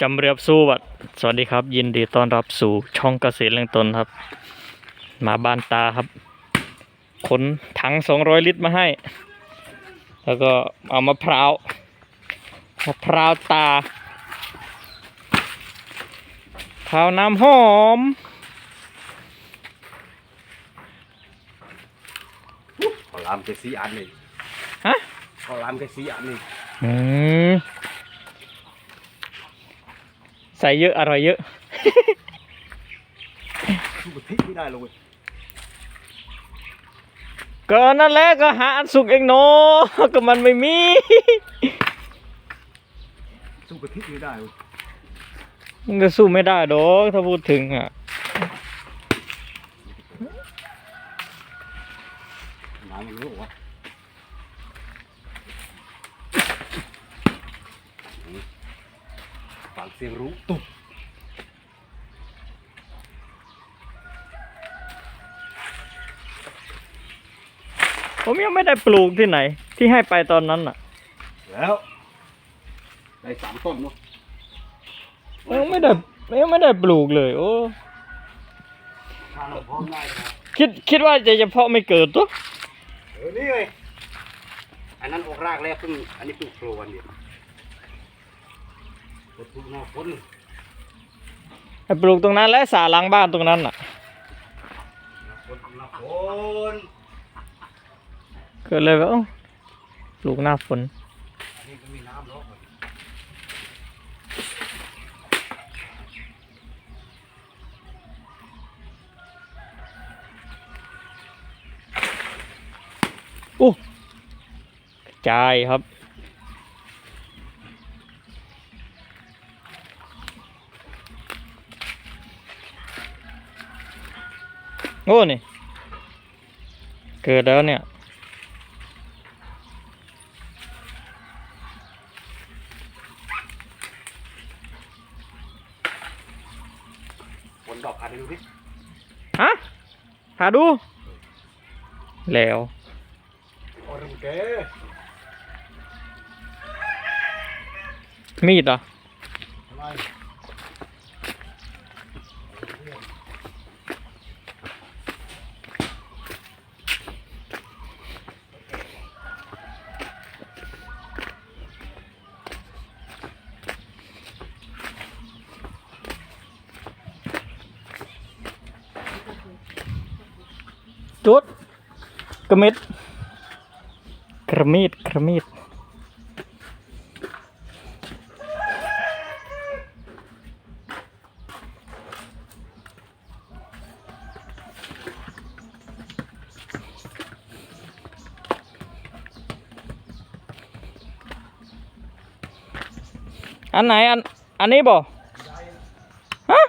จำเรียบสู้บัดสวัสดีครับ ยินดีต้อนรับสู่ช่องเกษตรเลี้ยงตนครับ มาบ้านตาครับ ขนถังสองร้อยลิตรมาให้ แล้วก็เอามะพร้าวมะพร้าวตามะพร้าวน้ำหอม ขอลามแค่สีอันนี่ฮะขอลามแค่สีอันนี่อืมใส่เยอะอร่อยเยอะสู้กับพริกไม่ได้เลยเว้ยก็นั่นแหละก็หาอันสุกเองเนาะก็มันไม่มีสู้กับพริกไม่ได้เว้ยมันก็สู้ไม่ได้ดอกถ้าพูดถึงอะน้ำมันรู้วะ ฟังเสียงรู้ตุ๊บผมยังไม่ได้ปลูกที่ไหน ที่ให้ไปตอนนั้นอะ แล้วได้สามต้นเนาะยังไม่ได้ยังไม่ได้ปลูกเลย โอ้ทานพร้อมได้ครับคิดคิดว่าจะเฉพาะไม่เกิดตัวเออนี่เลยอันนั้นออกรากแล้วเพิ่งอันนี้เพิ่งโผล่วันเดียว รถทุกหน้าฝนให้ปลูกตรงนั้นและสาหลังบ้านตรงนั้นอะหน้าฝนหน้าฝนก็เลยว่าเอ้าปลูกหน้าฝนอันนี้ก็มีน้ำเนาะโอ้กระจายครับ โอ้นี่ เกิดแล้วเนี่ยฝนดอกอันนี้ดูดิฮะหาดู แล้ว โอ้ยแกมีดเหรอ อะไร จุดกระมิดกระมีดกระมีดอันไหนอันอันนี้บ่ฮะ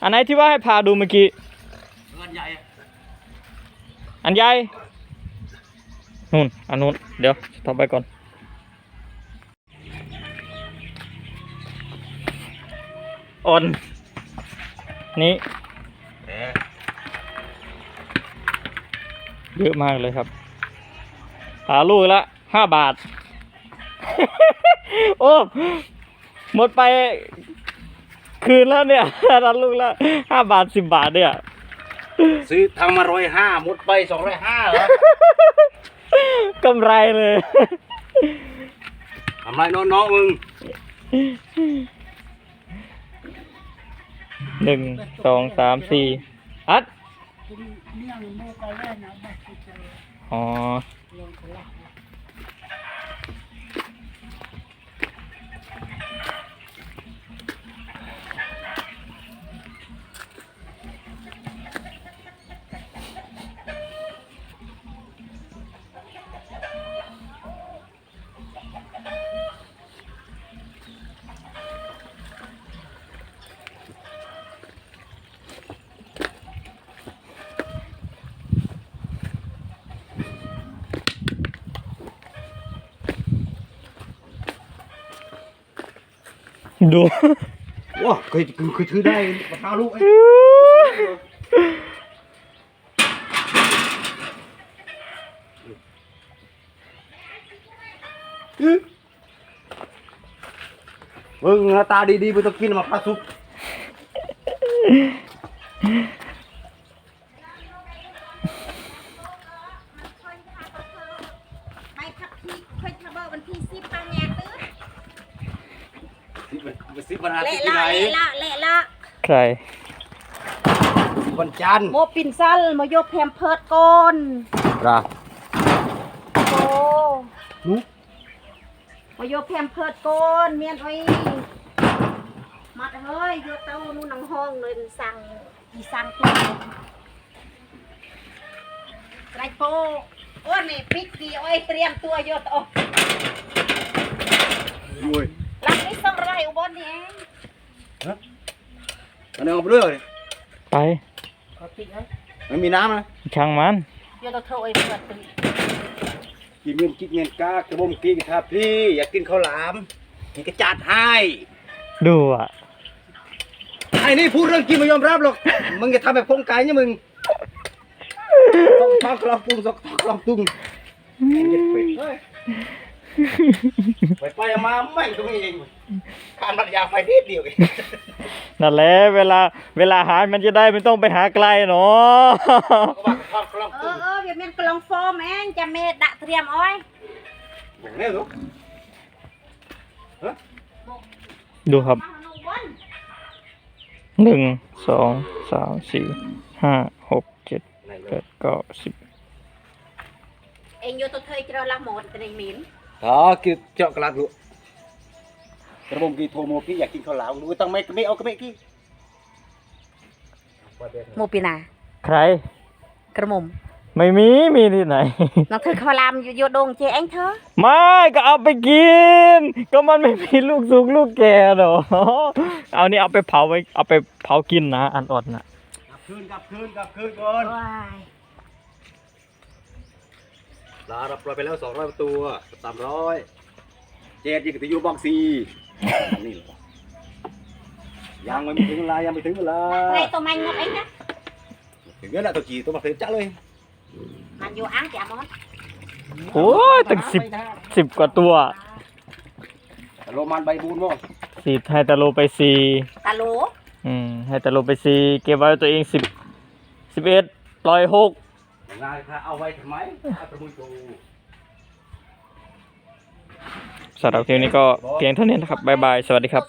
อัน ไหนที่ว่าให้พาดูเมื่อกี้เงินใหญ่อะอันใหญ่นู่นอันนู้นเดี๋ยวต่อไปก่อนอ่อนนี่แหมเยอะมากเลยครับ หาลูกละห้าบาท โอ้ หมดไป คืนแล้วเนี่ยรันลูกละห้าบาทสิบบาทเนี่ย ซื้อทางมาร้อยห้าหมดไปสองร้อยห้าเหรอกำไรเลยทำไรน้องน้องๆมึงหนึ่งสองสามสี่อัดเนี่ยโมกาแล่นะบัตรเจออ๋ ดู ว้าเคยคือคือถือได้ปะทาลูกไอ้มึงหน้าตาดีๆไปต้องกินมาปลาซุป สิบวันอาทิเละตย์ที่ละไหนเละละเละละใคร วันจันทร์โมปินซัลโมโยแพมเพิร์ดโกนราโอ้หนูโมโยแพมเพิร์ดโกนเมียนไอ้มาเฮ้ยโยเต้านู่นนังห้องเลยสั่งอีสั่งตัวไรโปโอ้นี่ปิกดีโอ้ยเตรียมตัวโยตโอ้ยุ้ นี่เองอันนี้เอาไปด้วยเลยไปขอติเอ้ยไม่มีน้ำนะช่างมันโยตโทรไอ้เพิร์ดตีกินเงินกินเงินกากระบมกินครับพี่อยากกินข้าวหลามนี่ก็จัดให้ ดูอะไอ้นี่พูดเรื่องกินไม่ยอมรับหรอก มึงจะทำแบบโครงไก่เนี่ยมึงต้องท้องกลองตุ้งต้องท้องกลองตุ้งไอ้เด็กเป็ดเฮ้ย ไปไปๆมาไม่งตรงนี้เองการบัดยาไฟนิดเดียวเองนั่นแหละเวลาเวลาหามันจะได้ไม่ต้องไปหาไกลเนาะก็ว่าท้องกลองเอตุ้องเออเดี๋ยวมันกลองโฟมเองจะเมดะเตรียมอ้อยอย่างนี้เหรอดูครับมาหนูบนหนึ่งสองสามสี่ห้าหกเจ็ดไหนแปดเก้าสิบเองอยู่ตัวเธอจะเราละหมดแต่ในหมิน อ๋อคือเจาะกระลาดูกระบมกีโทโมกี้อยากกินข้าวหลามดูต้องไม่ไม่เอากระเมกี้โมปีนาใคร กระมุมไม่มี มีที่ไหน น้องเธอเขาลามอยู่โยดงเจเองเธอไม่ก็เอาไปกิน ก็มันไม่มีลูกสุกลูกแก่หรอเอานี่เอาไปเผาไว้ เอาไปเผากินนะ อันอ่อนนะ กลับคืนกลับคืนกลับคืนก่อน ว้าย ลาเราปล่อยไปแล้วสองร้อยตัวสามร้อยเจ็ดยิงติยูบอกซีนี่เหรอยังไม่ถึงเวลายังไม่ถึงเวลาใครตัวมันงกเองนะถึงเวลาตัวกี่ตัวมาเต็มจ้าเลยมันอยู่อ่างแกมอนโอ้ยตั้งสิบสิบกว่าตัวโรมันใบบูนบ่สีให้ตะโลไปสี่ตาโหลอืมให้ตะโลไปสี่เก็บไว้ตัวเองสิบสิบเอ็ดปล่อยหก งานค่ะเอาไว้ทำไมเอาตะมุยตูสำหรับคลิปนี้ก็เพียงเท่านี้นะครับบ๊ายบาย สวัสดีครับ